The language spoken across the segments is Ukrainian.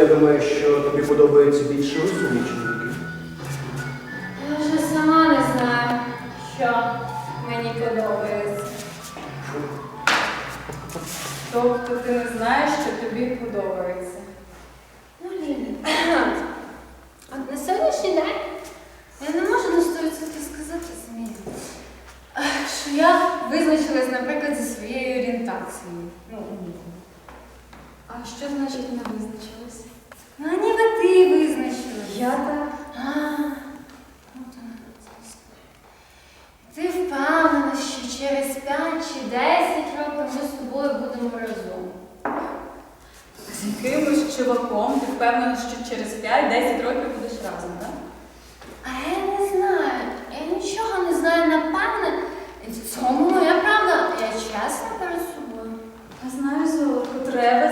Я думаю, що тобі подобається більше розумні А не визначилась? ну, а ніби ти визначилась. Я так. А, ну, то Ти впевнена, що через 5 чи 10 років ми з тобою будемо разом. З якимось чуваком ти впевнена, що через 5-10 років будеш разом, так? А я не знаю. Я нічого не знаю напевне. В цьому моя правда. Я чесна перед собою. Я знаю, Золотко, треба.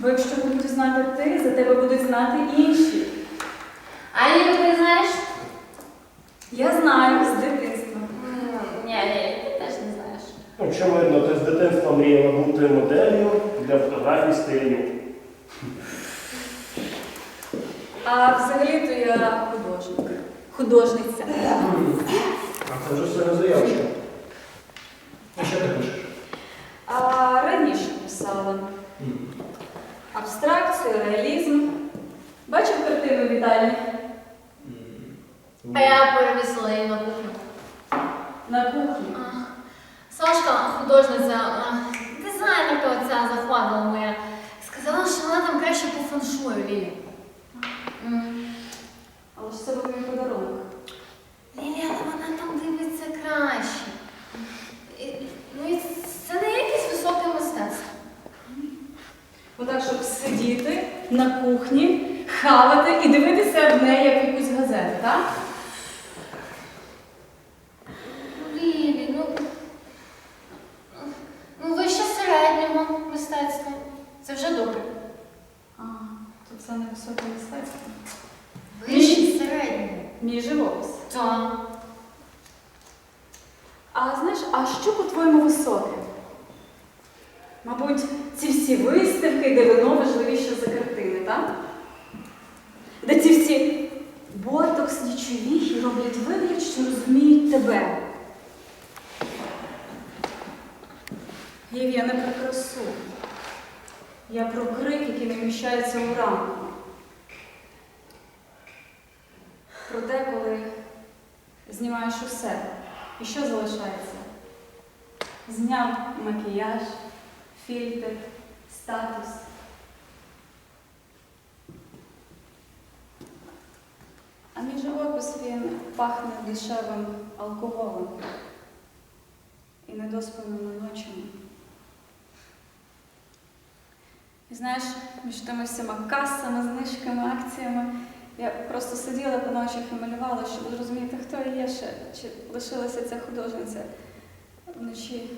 Бо якщо будеш знати ти, за тебе будуть знати інші. А Лілю, ти знаєш? Я знаю з дитинства. Ні, ні, ти теж не знаєш. Очевидно, ти з дитинства мріяла бути моделлю для фотографій стилю. А взагалі-то я художник. Художниця. А це вже все заявче. А що ти пишеш? А раніше писала абстракцію, реалізм. Бачив картину Віталій? А я перевісила її на кухню. На кухні. А, Сашка, художниця, а, дизайнерка оця захватила моя, сказала, що вона там краще по феншую, Лілі. М. Але ж це був мій подарунок. Лілі, але вона там дивиться краще. І, ну і це не якесь високе мистецтво. Щоб сидіти на кухні, хавати і дивитися в неї як якусь газету, так? Лілі, ну. Ну, вище середнього мистецтва. Це вже добре. А, то це не високе мистецтво. Вище середнього. Мій живопис. Так. А знаєш, а що по-твоєму високе? Мабуть, ці всі виставки, де вино важливіше за картини, так? Де ці всі ботоксні чувіхи роблять вигляд, що розуміють тебе. Гів, я не про красу. Я про крик, який не вміщається у рамку. Про те, коли знімаєш усе. І що залишається? Зняв макіяж, фільтр, статус. А мій живопис він пахне дешевим алкоголем і недоспаними ночами. І знаєш, між тими всіма касами, знижками, акціями я просто сиділа по ночах і малювала, щоб зрозуміти, хто є ще, чи лишилася ця художниця вночі.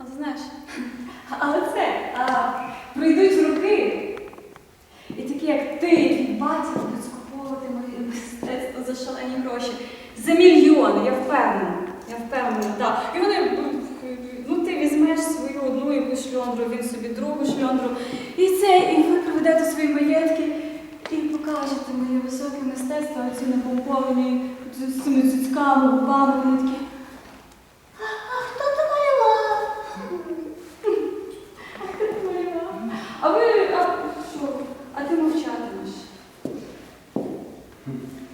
М. Але знаєш, але це, а, прийдуть роки, і такі, як ти, твій батько будуть скуповувати моє мистецтво за шалені гроші. За мільйони, я впевнена. Я впевнена, так. І вони, ну ти візьмеш свою одну якусь шльондру, він собі другу шльондру, і це, і ви приведете свої маєтки і покажете моє високе мистецтво, оці напомповані цими цюцьками, губами, вони такі. «А, а хто ти малював? А хто ти малював? А ви, а що? А ти мовчатимеш.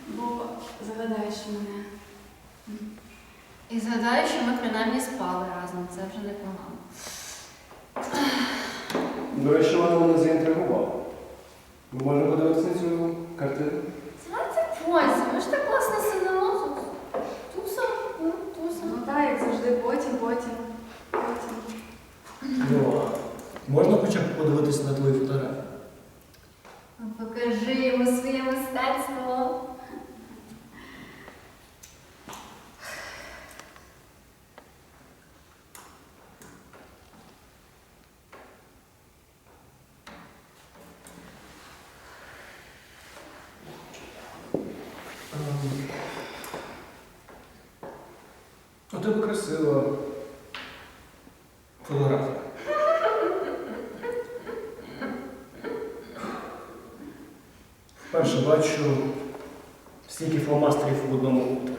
Бо загадаєш мене. І згадаю, що ми принаймні спали разом. Це вже непогано. До речі, мене мене заінтригував. Ми можемо подивитися на цю картину? Давайте потім. Ми ж так класно сидимо тут. Туса, ну, туса. Ну так, як завжди, потім, потім, потім. Ну, а можна хоча б подивитися на твої фотографії? Ну, Покажи йому своє мистецтво. У тебе красиво, Фотографія. Вперше бачу стільки фломастерів в одному утворі.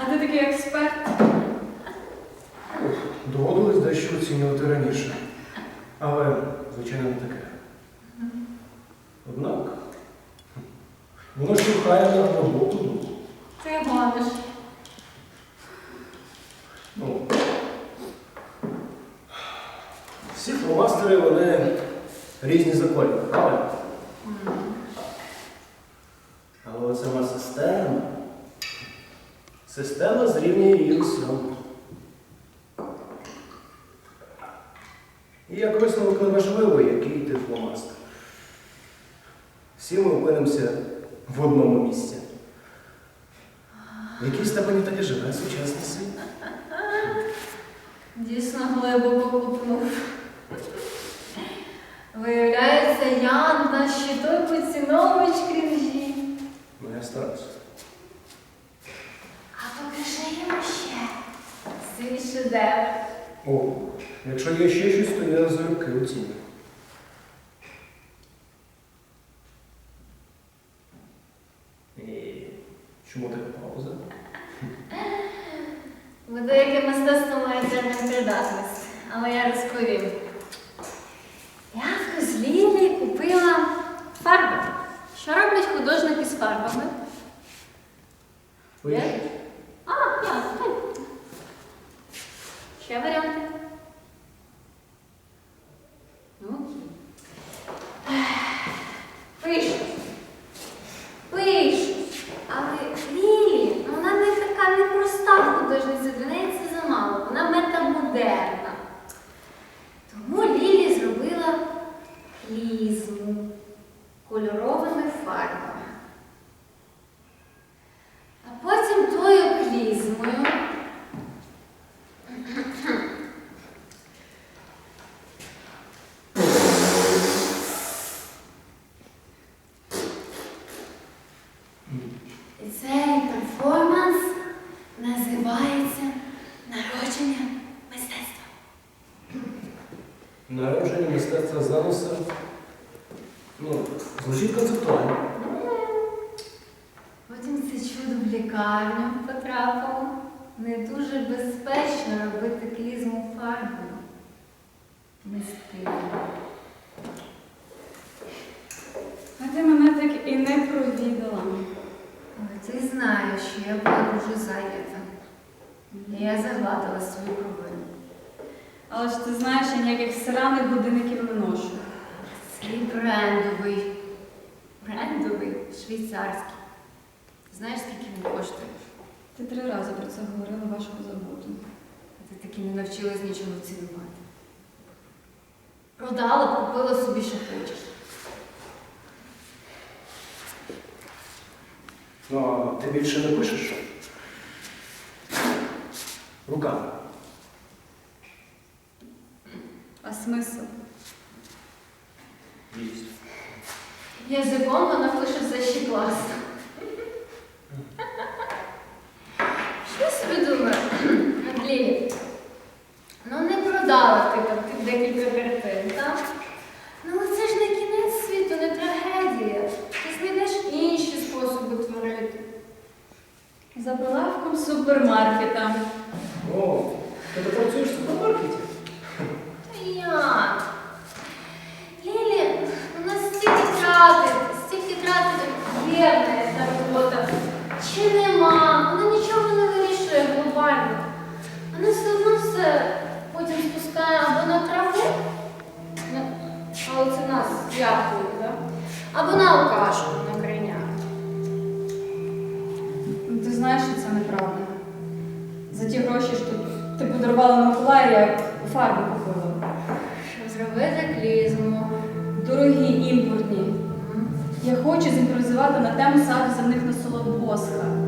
А ти такий експерт. Доводилось дещо оцінювати раніше. Але, звичайно, не таке. Однак, воно штовхає на роботу І як висновок неважливо, який ти фломастер. Всі ми опинимося в одному місці. В якій степені так і живе сучасний світ. Дійсно глибоко купнув. Виявляється, Ян наш ще той поціновувач крінжі. Ну, я стараюся. А покажи йому ще свій шедевр. О, якщо є ще щось, то я за руки оціню. Чому така пауза? Бо деяке мистецтво має термін придатність, але я розповім. Я в Козліві купила фарби. Що роблять художники з фарбами? Виїжджай. А, я. хм. Ще варіанти? Ну, окей. Пишуть. Пишуть. Але Лілі, ну вона не така непроста художниця, для неї це замало. Вона метамодерна. Тому Лілі зробила клізму кольоровими фарбами. А потім тою клізмою І цей перформанс називається народження мистецтва. Народження мистецтва заносу. Ну, звучить концептуально. Потім це чудо в лікарню потрапило. Не дуже безпечно робити клізму фарбою. Не стильно. А ти мене так і не провідала. Але ти знаєш, що я була дуже зайнята. І я загладила свою провину. Але ж ти знаєш, я ніяких сраних годинників не ношу. Цей брендовий, брендовий швейцарський. Знаєш, скільки він коштує? Ти три рази про це говорила вашого забуту. Ти таки не навчилась нічого цінувати. Продала, купила собі, що хочеш. Ну, а ти більше не пишеш? Руками. А смисл? Язиком вона пише все ще класно. Що собі думаю, Андрій? Ну не продала ти там тих декілька картин, так? Ну але це ж не кінець світу, не трагедія. Ти знайдеш інші способи творити. За прилавком супермаркета. О, ти працюєш в супермаркеті? Та як? Лілі, у нас стільки тратить, дякують, так? Або на алкашку на криня. Ну, Ти знаєш, що це неправда. За ті гроші, що ти подарувала Миколаю, я фарби купила. Щоб зробити клізму. Дорогі імпортні. Я хочу зімпровізувати на тему саду земних насолод Босха. Давай,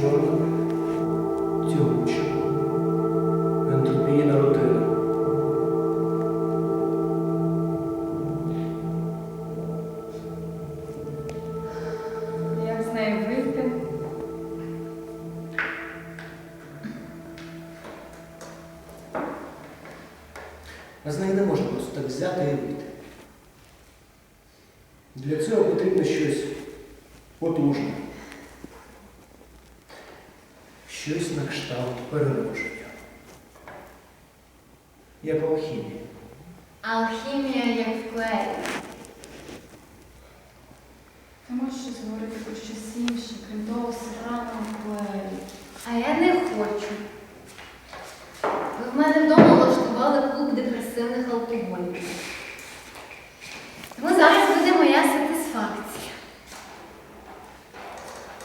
Чорна, тягуча, ентропійна рутина. Як з нею вийти? З неї не можна просто так взяти і вийти. Для цього потрібно щось потужне. Щось на кшталт переродження. Як алхімія. Алхімія як в клеї. Ти можеш щось говорити про щось інше, крім того сраного клею. А я не хочу. Ви в мене вдома влаштували клуб депресивних алкоголіків. Тому зараз буде моя сатисфакція.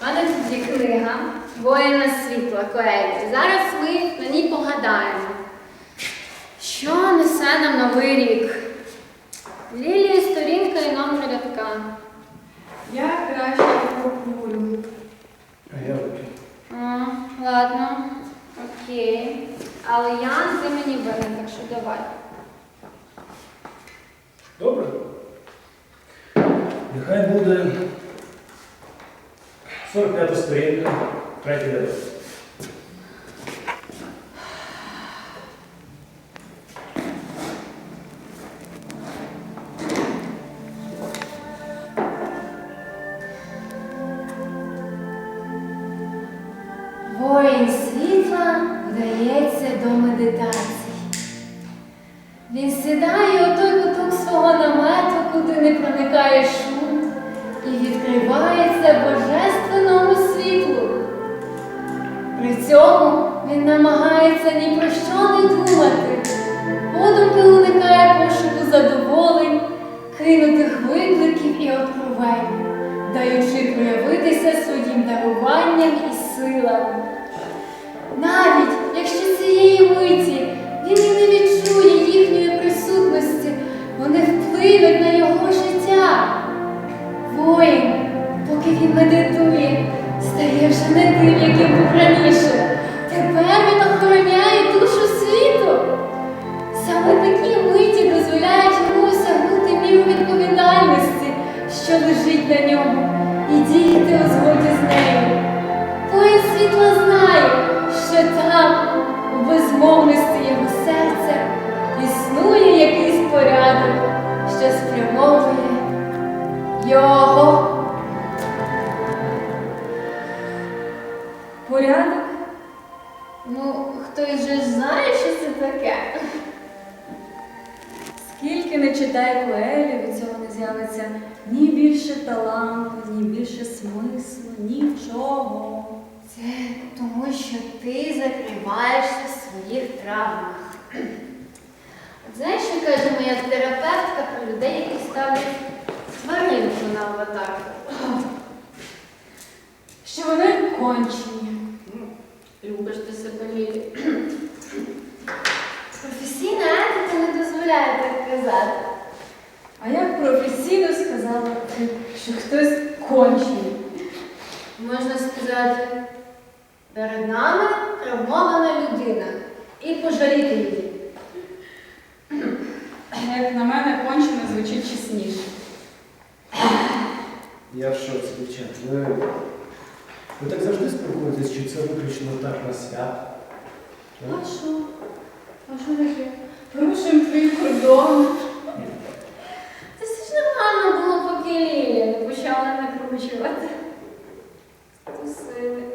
У мене тут є книга Воїна світла Коелі. Зараз ми на ній погадаємо. Що несе нам новий рік? Лілії сторінка і номер рядка. Я краще прокурю. А я. А, ладно, окей. Але Ян, ти мені винен, так що давай. Добре? Нехай буде 45 сторінка, третій рядок. Воїн світла вдається до медитацій. Він сідає у той куток свого намету, куди не проникає шум, і відкривається божественному цьому він намагається ні про що не думати. Подумки уникає пошуку задоволень, кинутих викликів і откровень, даючи проявитися своїм даруванням і силам. Навіть якщо цієї миті він і не відчує їхньої присутності, вони впливуть на його безмовності його серця, існує якийсь порядок, що спрямовує його. Порядок? Ну, хтось же знає, що це таке. Скільки не читай Коелі, від цього не з'явиться ні більше таланту, ні більше смислу, нічого. Це тому, що ти закриваєшся своїх травмах. Знаєш, що каже моя терапевтка про людей, які ставлять тваринку на аватарку? Що вони кончені. Любиш ти себе Лілі. Професійна етика не дозволяє так казати. А як професійно сказала що хтось кончений. Можна сказати, Перед нами травмована людина. І пожаліти її. Як на мене, кончено звучить чесніше. Я в шоці, дівчат. Ви, ви так завжди спілкуєтесь, чи це виключно так на свят? А що? А що таке? Порушуємо твій кордон. Це все ж нормально було, поки Лілія не почала не. Тусили.